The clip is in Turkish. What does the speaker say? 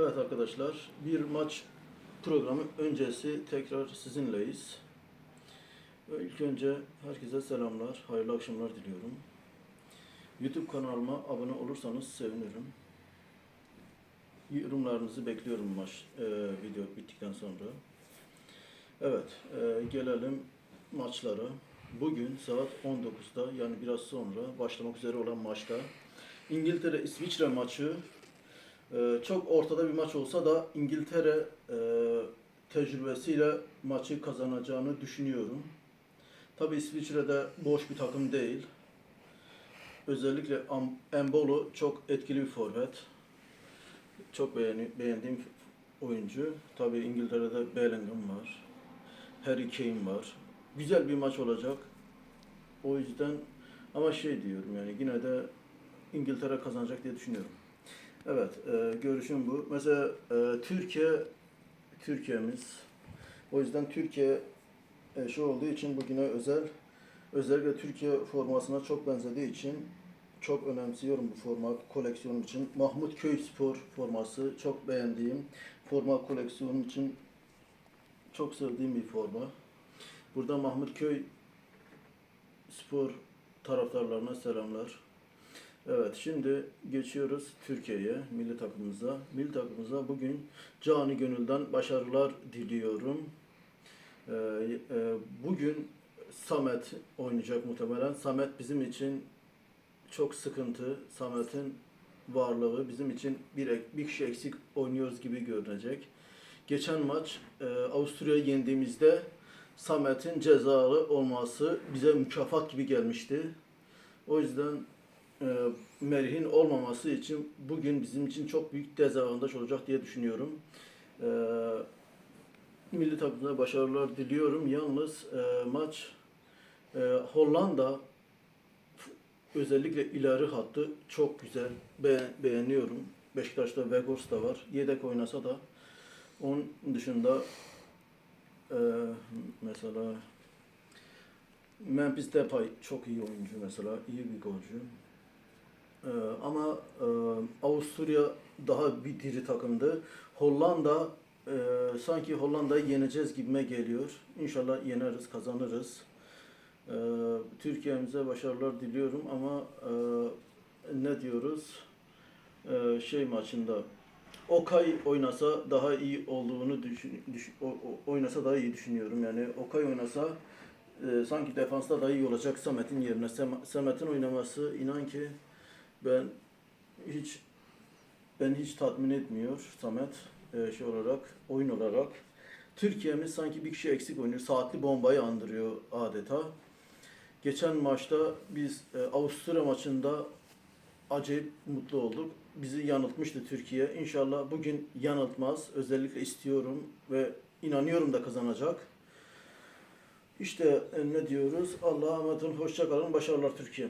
Evet arkadaşlar, bir maç programı öncesi tekrar sizinleyiz. Ve İlk önce herkese selamlar, hayırlı akşamlar diliyorum. YouTube kanalıma abone olursanız sevinirim. Yorumlarınızı bekliyorum maç e, video bittikten sonra. Evet, e, gelelim maçlara. Bugün saat 19'da yani biraz sonra başlamak üzere olan maçta İngiltere-İsviçre maçı ee, çok ortada bir maç olsa da İngiltere e, tecrübesiyle maçı kazanacağını düşünüyorum. Tabi İsviçre de boş bir takım değil. Özellikle Embolo çok etkili bir forvet. Çok beğeni, beğendiğim oyuncu. Tabi İngiltere'de Bellingham var. Harry Kane var. Güzel bir maç olacak. O yüzden ama şey diyorum yani yine de İngiltere kazanacak diye düşünüyorum. Evet, e, görüşüm bu. Mesela e, Türkiye, Türkiye'miz. O yüzden Türkiye e, şu olduğu için bugüne özel, özellikle Türkiye formasına çok benzediği için çok önemsiyorum bu forma koleksiyonum için. Mahmut Köy Spor forması çok beğendiğim forma koleksiyonum için çok sevdiğim bir forma. Burada Mahmut Köy Spor taraftarlarına selamlar. Evet şimdi geçiyoruz Türkiye'ye, milli takımımıza. Milli takımımıza bugün canı gönülden başarılar diliyorum. Ee, e, bugün Samet oynayacak muhtemelen. Samet bizim için çok sıkıntı. Samet'in varlığı bizim için bir, bir kişi eksik oynuyoruz gibi görünecek. Geçen maç e, Avusturya'yı yendiğimizde Samet'in cezalı olması bize mükafat gibi gelmişti. O yüzden e, Merih'in olmaması için bugün bizim için çok büyük dezavantaj olacak diye düşünüyorum. E, milli takımına başarılar diliyorum. Yalnız e, maç e, Hollanda özellikle ileri hattı çok güzel. Be- beğeniyorum. Beşiktaş'ta Vegors da var. Yedek oynasa da onun dışında e, mesela Memphis Depay çok iyi oyuncu mesela. iyi bir golcü. Ee, ama e, Avusturya daha bir diri takımdı. Hollanda e, sanki Hollanda'yı yeneceğiz gibime geliyor. İnşallah yeneriz, kazanırız. Ee, Türkiye'mize başarılar diliyorum ama e, ne diyoruz? Ee, şey maçında Okay oynasa daha iyi olduğunu düşün, düş- o- o- oynasa daha iyi düşünüyorum. Yani Okay oynasa e, sanki defansta daha iyi olacak Samet'in yerine. Samet'in oynaması inan ki ben hiç ben hiç tatmin etmiyor Samet e, şey olarak, oyun olarak. Türkiye'miz sanki bir kişi eksik oynuyor. Saatli bombayı andırıyor adeta. Geçen maçta biz e, Avusturya maçında acayip mutlu olduk. Bizi yanıltmıştı Türkiye. İnşallah bugün yanıltmaz. Özellikle istiyorum ve inanıyorum da kazanacak. İşte e, ne diyoruz? Allah'a emanet olun. Hoşça kalın. Başarılar Türkiye.